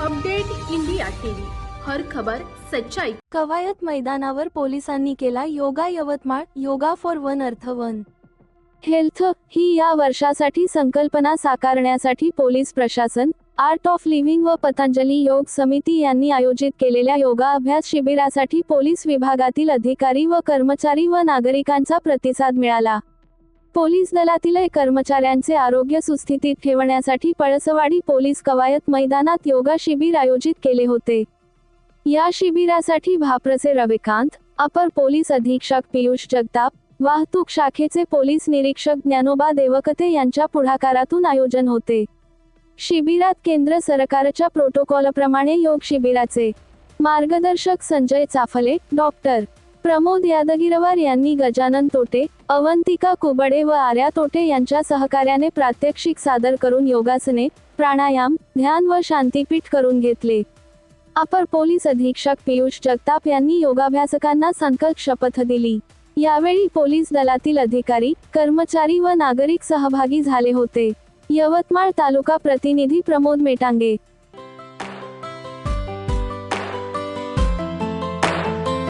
Update India TV. हर खबर सच्चाई. कवायत मैदानावर पोलिसांनी केला yoga Yavatmal yoga for one earth one. Health ही या वर्षासाठी संकल्पना साकारण्यासाठी पोलीस प्रशासन आर्ट ऑफ लिव्हिंग व पतंजली योग समिती यांनी आयोजित केलेल्या योगा अभ्यास शिबिरासाठी पोलीस विभागातील अधिकारी व कर्मचारी व नागरिकांचा प्रतिसाद मिळाला. पोलीस दलातील कर्मचाऱ्यांचे आरोग्य सुस्थितीत ठेवण्यासाठी पळसवाडी पोलीस कवायत मैदानात योगा शिबिर आयोजित केले होते. या शिबिरासाठी भाप्रसे रविकांत अपर पोलीस अधीक्षक पियुष जगताप वाहतूक शाखेचे पोलीस निरीक्षक ज्ञानोबा देवकते यांच्या पुढाकारातून आयोजन होते. शिबिरात केंद्र सरकारच्या प्रोटोकॉलप्रमाणे योग शिबिराचे मार्गदर्शक संजय चाफले डॉक्टर प्रमोद यादगिरवार यांनी गजानन तोटे अवंतिका कुबडे व आर्या तोटे यांच्या सहकार्याने प्रात्यक्षिक सादर करून योगासने प्राणायाम ध्यान व शांतीपीठ करून घेतले. अपर पोलीस अधीक्षक पियुष जगताप यांनी योगाभ्यासकांना संकल्प शपथ दिली. यावेळी पोलीस दलातील अधिकारी कर्मचारी व नागरिक सहभागी झाले होते. यवतमाळ तालुका प्रतिनिधी प्रमोद मेटांगे